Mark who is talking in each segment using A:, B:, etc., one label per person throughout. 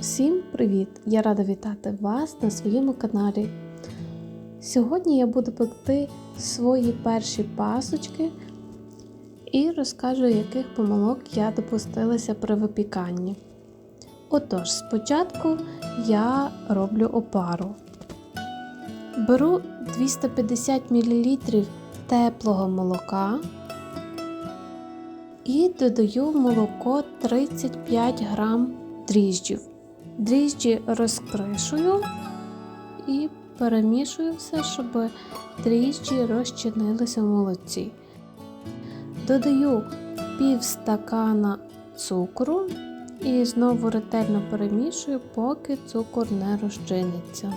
A: Всім привіт! Я рада вітати вас на своєму каналі. Сьогодні я буду пекти свої перші пасочки і розкажу, яких помилок я допустилася при випіканні. Отож, спочатку я роблю опару. Беру 250 мл теплого молока і додаю в молоко 35 грам дріжджів. Дріжджі розкришую і перемішую все, щоб дріжджі розчинилися в молоці. Додаю пів стакана цукру і знову ретельно перемішую, поки цукор не розчиниться.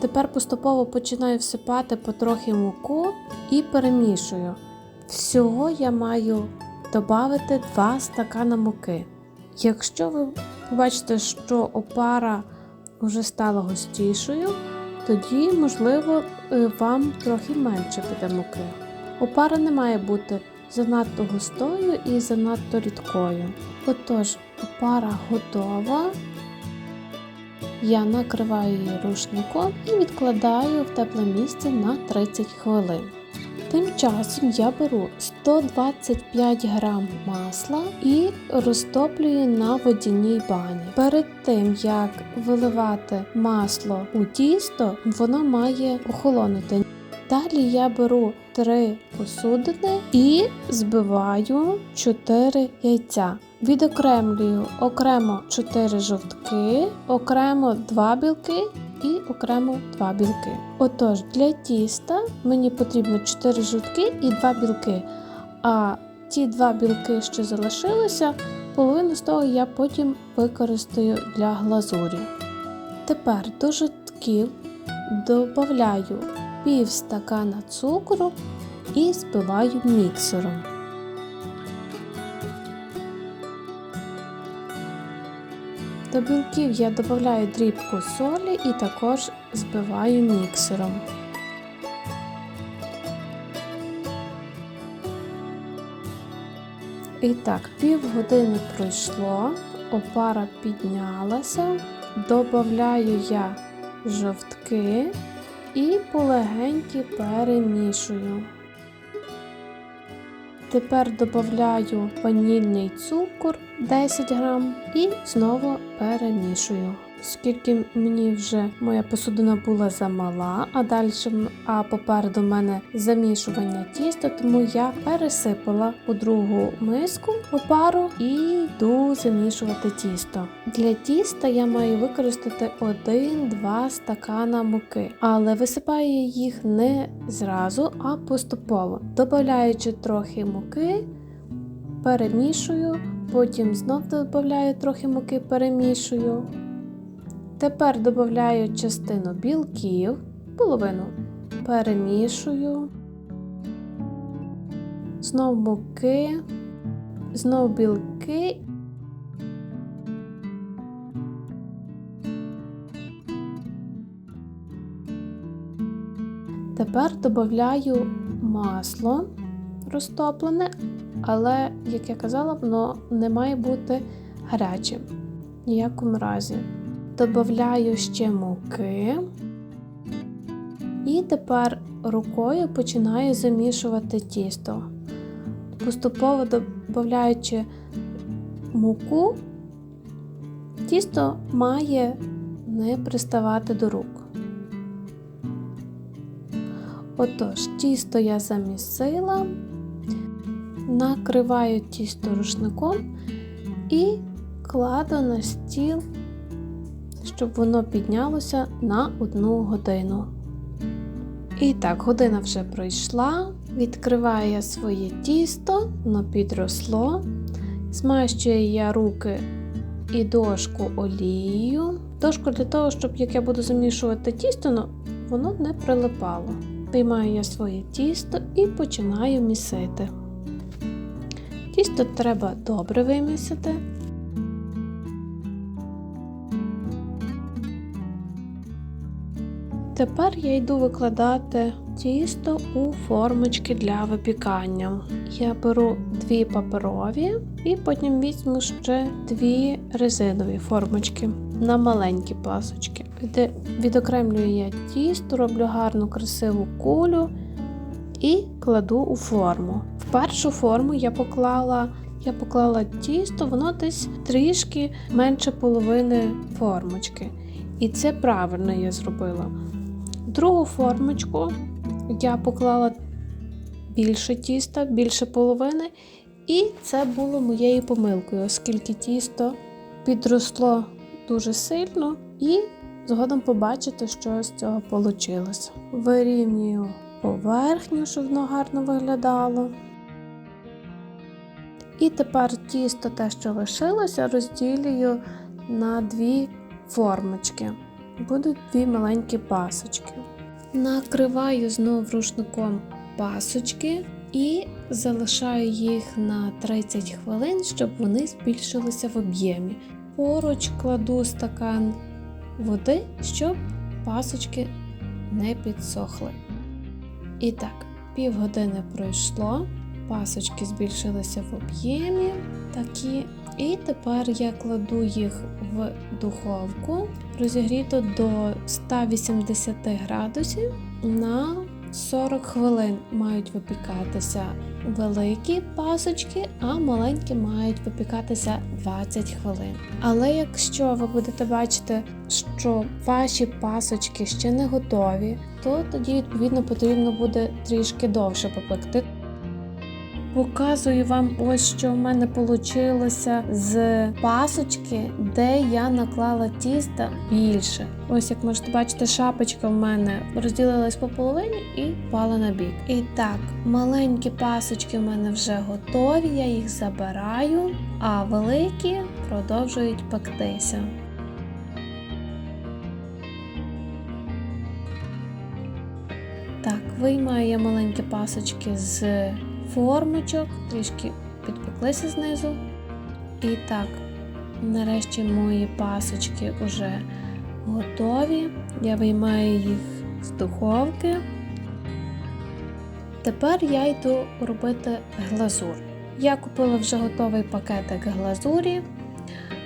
A: Тепер поступово починаю всипати потрохи муку і перемішую. Всього я маю додати 2 стакана муки. Якщо ви побачите, що опара вже стала густішою, тоді, можливо, е, вам трохи менше піде муки. Опара не має бути занадто густою і занадто рідкою. Отож, опара готова. Я накриваю її рушником і відкладаю в тепле місце на 30 хвилин. Тим часом я беру 125 грам масла і розтоплюю на водяній бані. Перед тим як виливати масло у тісто, воно має охолонути. Далі я беру 3 посудини і збиваю 4 яйця. Відокремлюю окремо 4 жовтки, окремо 2 білки і окремо 2 білки. Отож, для тіста мені потрібно 4 жовтки і 2 білки. А ті 2 білки, що залишилися, половину з того я потім використаю для глазурі. Тепер до жовтків додаю пів стакана цукру і збиваю міксером. До білків я додаю дрібку солі і також збиваю міксером. І так, півгодини пройшло, опара піднялася, додаю я жовтки і полегеньки перемішую. Тепер додаю ванільний цукор 10 грам і знову перемішую. Оскільки мені вже моя посудина була замала, а далі а попереду мене замішування тіста, тому я пересипала у другу миску опару і йду замішувати тісто. Для тіста я маю використати 1-2 стакана муки, але висипаю їх не зразу, а поступово. Додаючи трохи муки, перемішую, потім знов додаю трохи муки, перемішую. Тепер додаю частину білків, половину перемішую, знов муки, знов білки. Тепер додаю масло розтоплене, але, як я казала, воно не має бути гарячим ніякому разі. Додаю ще муки. І тепер рукою починаю замішувати тісто. Поступово додаючи муку, тісто має не приставати до рук. Отож, тісто я замісила, накриваю тісто рушником і кладу на стіл щоб воно піднялося на одну годину. І так, година вже пройшла, відкриваю я своє тісто, воно підросло, змащую я руки і дошку олією. Дошку для того, щоб як я буду замішувати тісто, воно не прилипало. Виймаю я своє тісто і починаю місити. Тісто треба добре вимісити. Тепер я йду викладати тісто у формочки для випікання. Я беру дві паперові і потім візьму ще дві резинові формочки на маленькі пасочки. Відокремлюю я тісто, роблю гарну красиву кулю і кладу у форму. Першу форму я поклала. Я поклала тісто, воно десь трішки менше половини формочки. І це правильно я зробила. Другу формочку я поклала більше тіста, більше половини, і це було моєю помилкою, оскільки тісто підросло дуже сильно, і згодом побачите, що з цього вийшло. Вирівнюю поверхню, щоб воно гарно виглядало. І тепер тісто, те, що лишилося, розділюю на дві формочки. Будуть дві маленькі пасочки. Накриваю знову рушником пасочки і залишаю їх на 30 хвилин, щоб вони збільшилися в об'ємі. Поруч кладу стакан води, щоб пасочки не підсохли. І так, півгодини пройшло, пасочки збільшилися в об'ємі такі. І тепер я кладу їх в духовку розігріто до 180 градусів на 40 хвилин мають випікатися великі пасочки, а маленькі мають випікатися 20 хвилин. Але якщо ви будете бачити, що ваші пасочки ще не готові, то тоді відповідно потрібно буде трішки довше попекти. Показую вам ось що в мене вийшло з пасочки, де я наклала тіста більше. Ось як можете бачити, шапочка в мене розділилась по половині і впала на бік. І так, маленькі пасочки в мене вже готові, я їх забираю, а великі продовжують пектися. Так, виймаю я маленькі пасочки з формочок, трішки підпеклися знизу. І так, нарешті мої пасочки вже готові. Я виймаю їх з духовки. Тепер я йду робити глазур. Я купила вже готовий пакетик глазурі,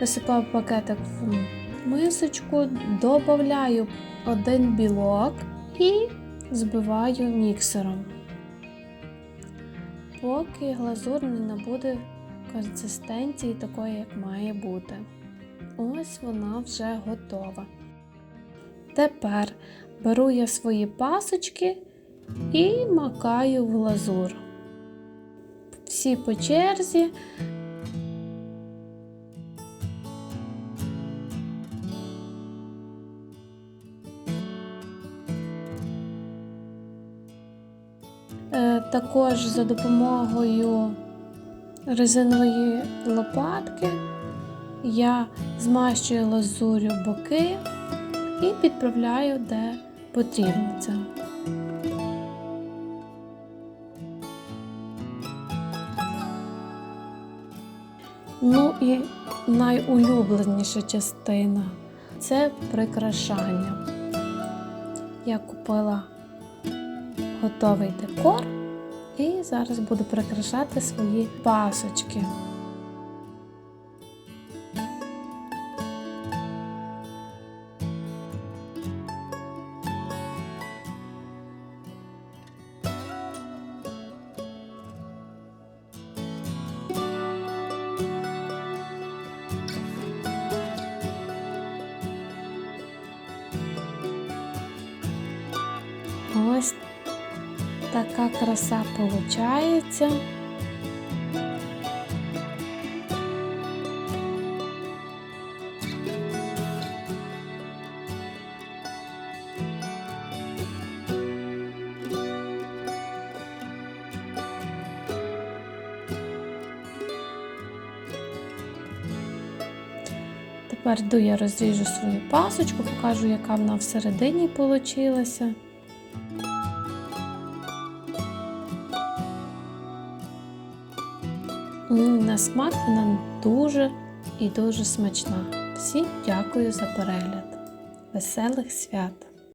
A: висипаю пакетик в мисочку, додаю один білок і збиваю міксером поки глазур не набуде консистенції такої, як має бути. Ось вона вже готова. Тепер беру я свої пасочки і макаю в глазур. Всі по черзі. Також за допомогою резинової лопатки я змащую лазурю боки і підправляю, де потрібно це. Ну і найулюбленіша частина це прикрашання. Я купила готовий декор і зараз буду прикрашати свої пасочки. Така краса получається. Тепер йду я розріжу свою пасочку, покажу, яка вона всередині получилася. На смак вона дуже і дуже смачна. Всім дякую за перегляд. Веселих свят!